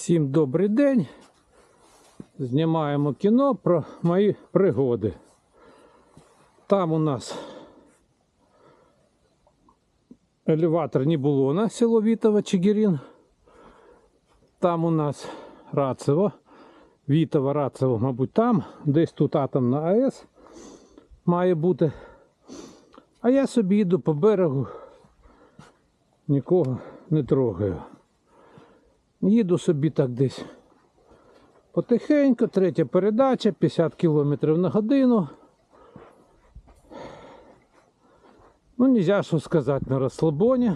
Всім добрий день. Знімаємо кіно про мої пригоди. Там у нас елеватор не було на село Вітово Чигирин. Там у нас Рацево. Вітово, Рацево, мабуть, там. Десь тут атомна АЕС має бути. А я собі йду по берегу, нікого не трогаю. Їду собі так десь потихеньку, третя передача, 50 км на годину. Ну, нельзя що сказати на розслабоні.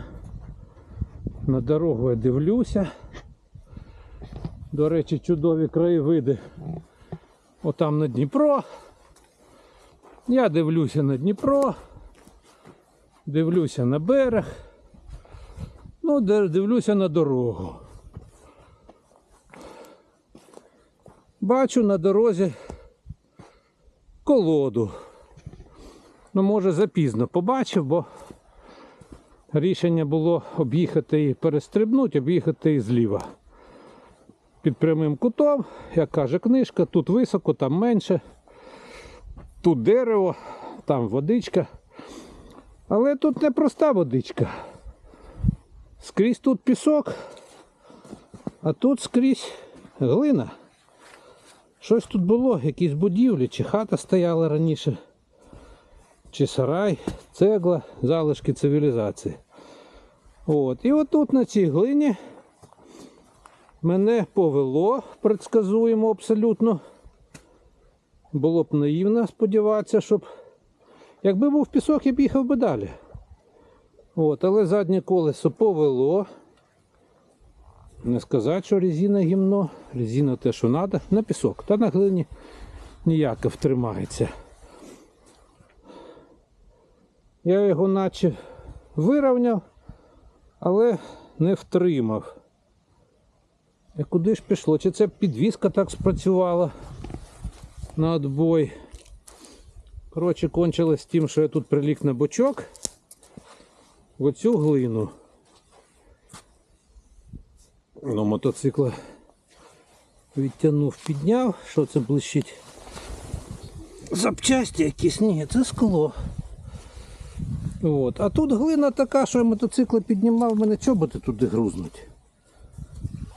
На дорогу я дивлюся. До речі, чудові краєвиди. Отам на Дніпро. Я дивлюся на Дніпро. Дивлюся на берег. Ну, дивлюся на дорогу. Бачу на дорозі колоду. Ну, може, запізно побачив, бо рішення було об'їхати і перестрибнути, об'їхати і зліва. Під прямим кутом, як каже книжка, тут високо, там менше, тут дерево, там водичка. Але тут не проста водичка. Скрізь тут пісок, а тут скрізь глина. Щось тут було, якісь будівлі, чи хата стояла раніше, чи сарай, цегла, залишки цивілізації. От. І отут на цій глині мене повело предсказуємо абсолютно. Було б наївно сподіватися, щоб. Якби був пісок, я б їхав би далі. От, але заднє колесо повело. Не сказати, що резина гімно, резина те, що треба, на пісок, та на глині ніяко втримається. Я його наче вирівняв, але не втримав. І куди ж пішло? Чи це підвіска так спрацювала на отбой? Коротше, кончилось тим, що я тут приліг на бочок в оцю глину. Ну, мотоцикла відтягнув, підняв. Що це блищить? Запчасті якісь, ні, це скло. От. А тут глина така, що я мотоцикла піднімав, мене чоботи туди грузнуть.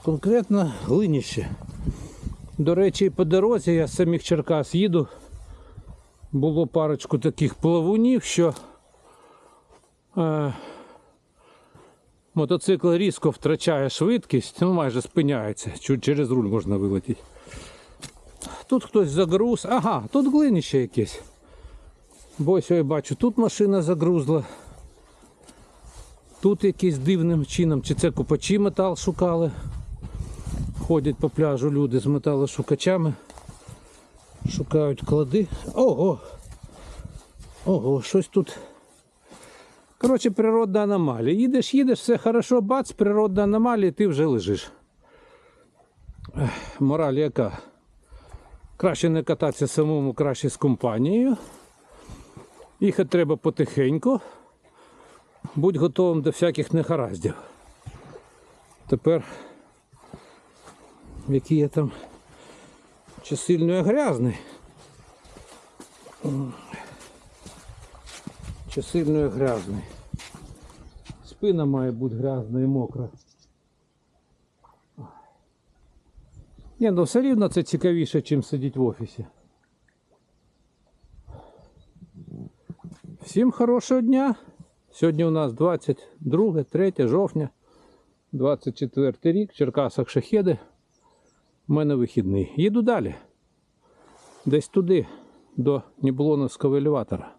Конкретно глиніще. До речі, по дорозі я з самих Черкас їду. Було парочку таких плавунів, що е, мотоцикл різко втрачає швидкість, ну майже спиняється, чуть через руль можна вилетіти. Тут хтось загруз. Ага, тут глиніще якесь. Бо я бачу, тут машина загрузла. Тут якийсь дивним чином, чи це купачі метал шукали. Ходять по пляжу люди з металошукачами. Шукають клади. Ого! Ого, щось тут. Коротше, природна аномалія. Їдеш, їдеш, все хорошо, бац, природна аномалія, ти вже лежиш. Мораль яка? Краще не кататися самому, краще з компанією. Їхати треба потихеньку. Будь готовим до всяких негараздів. Тепер, який я там чи сильно я грязний. Чи сильно я грязний. Спина має бути грязна і мокра. Ні, ну все рівно це цікавіше, ніж сидіти в офісі. Всім хорошого дня. Сьогодні у нас 22, 3 жовтня, 24 рік, Черкасах Шахеди. У мене вихідний. Їду далі. Десь туди, до Ніблоновського елеватора.